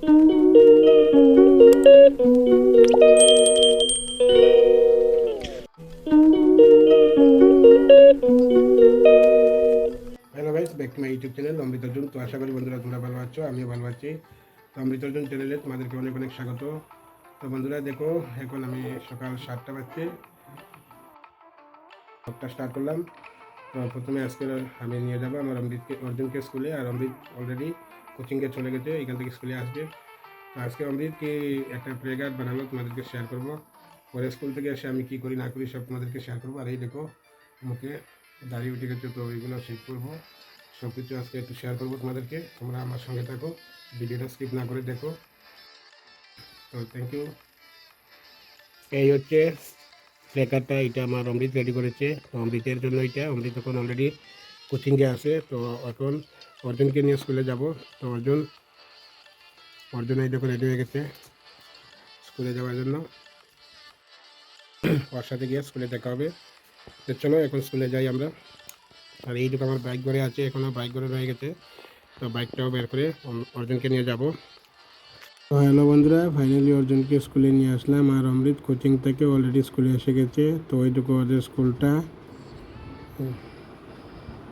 Hello guys back to my YouTube channel Amrit Arjun তো আশা করি বন্ধুরা তোমরা ভালো আছো, আমিও ভালো আছি। তো অমৃত অর্জুন চ্যানেলে তোমাদেরকে অনেক অনেক স্বাগত। তো বন্ধুরা দেখো, এখন আমি সকাল সাতটা বাজছে। সবটা স্টার্ট করলাম। তো প্রথমে আজকে আমি নিয়ে যাব আমার অমৃতকে অর্জুনকে স্কুলে। আর অমৃত অলরেডি কোচিংয়ে চলে গেছে, এখান থেকে স্কুলে আসবে। আজকে অমৃতকে একটা প্লে গার্ড বানালো, তোমাদেরকে শেয়ার করব। পরে স্কুল থেকে এসে আমি কী করি, না করি, সব তোমাদেরকে শেয়ার করব। আর এই দেখো, মুখে দাঁড়িয়ে উঠে গেছে তো ওইগুলো শেখ করব। সব কিছু আজকে একটু শেয়ার করব তোমাদেরকে। তোমরা আমার সঙ্গে থাকো, ভিডিওটা স্কিপ না করে দেখো। তো থ্যাংক ইউ এই হচ্ছে প্লেকারটা এটা আমার অমৃত রেডি করেছে। অমৃতের জন্য এটা, অমৃত এখন অলরেডি কোচিংয়ে আছে, তো এখন অর্জুনকে নিয়ে স্কুলে যাব। তো অর্জুন অর্জুন এই দেখো রেডি হয়ে গেছে স্কুলে যাওয়ার জন্য। ওর সাথে গিয়ে স্কুলে দেখা হবে। তো চলো এখন স্কুলে যাই আমরা। আর এই এইটুকু আমার বাইক ঘরে আছে এখনও বাইক ঘরে রয়ে গেছে। তো বাইকটাও বের করে অর্জুনকে নিয়ে যাব। তো হ্যালো বন্ধুরা ফাইনালি অর্জুনকে স্কুলে নিয়ে আসলাম। আর অমৃত কোচিং থেকে অলরেডি স্কুলে এসে গেছে। তো ওইটুকু ওদের স্কুলটা।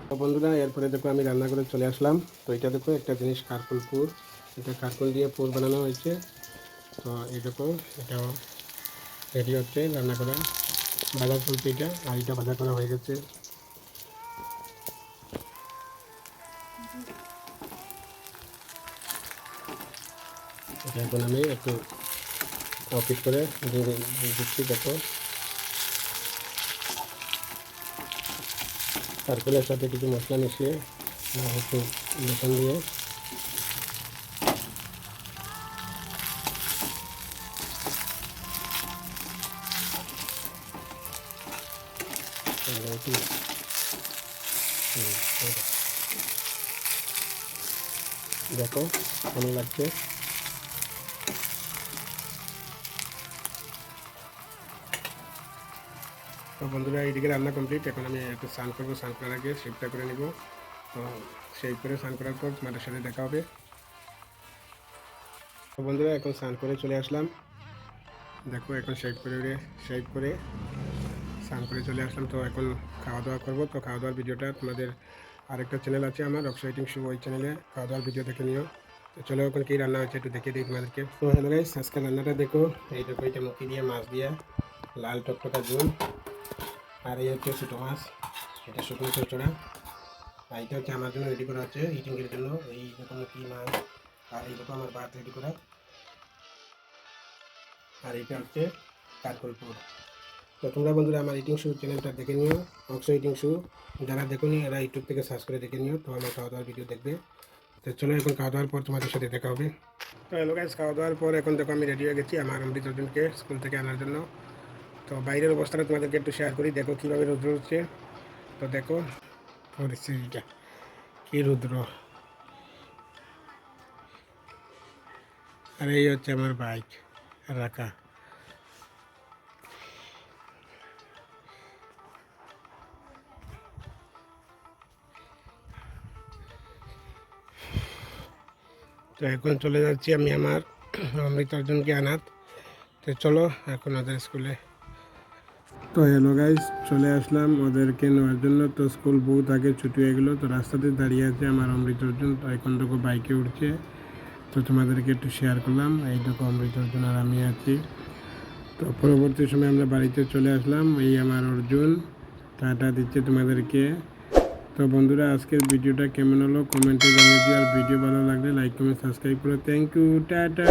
তো বন্ধুরা, এরপরে দেখো আমি রান্না করে চলে আসলাম। তো এটা দেখো, একটা জিনিস কার্কুল পুর। এটা কার্কুল দিয়ে পুর বানানো হয়েছে। তো এই দেখো, এটাও রেডি হচ্ছে রান্না করা। ভাজা চলছে এটা, আর এটা ভাজা করা হয়ে গেছে। এটা এখন আমি একটু অফিস করে দিচ্ছি, দেখো। সার্কুলের সাথে কিছু মশলা মিশিয়ে একটু বেসন দিয়ে একটু। দেখো কেমন লাগছে তো বন্ধুরা, এইদিকে রান্না কমপ্লিট এখন আমি একটু স্নান করব, স্নান করার আগে শেপটা করে নিব। তো সেই করে স্নান করার পর তোমাদের সাথে দেখা হবে। তো বন্ধুরা, এখন স্নান করে চলে আসলাম। দেখো, এখন শেভ করে শেভ করে স্নান করে চলে আসলাম। তো এখন খাওয়া দাওয়া করব। তো খাওয়া দাওয়ার ভিডিওটা তোমাদের আরেকটা চ্যানেল আছে আমার অক্সাইটিং শু ওই চ্যানেলে খাওয়া দাওয়ার ভিডিও দেখে নিও। তো চলো এখন কী রান্না হচ্ছে একটু দেখে দিই তোমাদেরকে। তো হ্যালো গাইস আজকে রান্নাটা দেখো। এই দেখো, এটা মুখি দিয়ে, মাছ দিয়ে, লাল টকটকা ঝোল। আর এই হচ্ছে ছোটো মাছ। এটা শুকনো চড়চড়া আর এটা হচ্ছে আমার জন্য রেডি করা হচ্ছে ইটিংয়ের জন্য। এই দেখো মুখি মাছ। আর এই দেখো আমার ভাত রেডি করা। আর এটা হচ্ছে কারকলপুর তো তোমরা বন্ধুরা আমার ইটিং শু চ্যানেলটা দেখে নিও। অক্সো ইটিং শু যারা দেখোনি, এরা ইউটিউব থেকে সার্চ করে দেখে নিও। তো আমার খাওয়া দাওয়ার ভিডিও দেখবে। তো চলো এখন খাওয়া দাওয়ার পর তোমাদের সাথে দেখা হবে। তো হ্যালো খাওয়া দাওয়ার পর এখন দেখো আমি রেডি হয়ে গেছি আমার অমৃত অর্জুনকে স্কুল থেকে আনার জন্য। তো বাইরের অবস্থাটা তোমাদেরকে একটু শেয়ার করি, দেখো কীভাবে রৌদ্র হচ্ছে তো দেখো, পরিস্থিতিটা, কী রৌদ্র। আর এই হচ্ছে আমার বাইক রাখা তো এখন চলে যাচ্ছি আমি আমার অমৃত অর্জুনকে আনাত। তো চলো, এখন ওদের স্কুলে তো হ্যালো গাইস চলে আসলাম ওদেরকে নেওয়ার জন্য। তো স্কুল বহুত আগে ছুটি হয়ে গেলো, তো রাস্তাতে দাঁড়িয়ে আছে আমার অমৃত অর্জুন। তো এখন দেখো বাইকে উঠছে। তো তোমাদেরকে একটু শেয়ার করলাম। এই দেখো অমৃত অর্জুন আর আমি আছি। তো পরবর্তী সময় আমরা বাড়িতে চলে আসলাম। এই আমার অর্জুন, টাটা দিচ্ছে তোমাদেরকে। তো বন্ধুরা, আজকের ভিডিওটা কেমন হলো? কমেন্টে জানিয়ে দিও। আর ভিডিও ভালো লাগলে লাইক কমেন্ট সাবস্ক্রাইব করো। Thank you tata.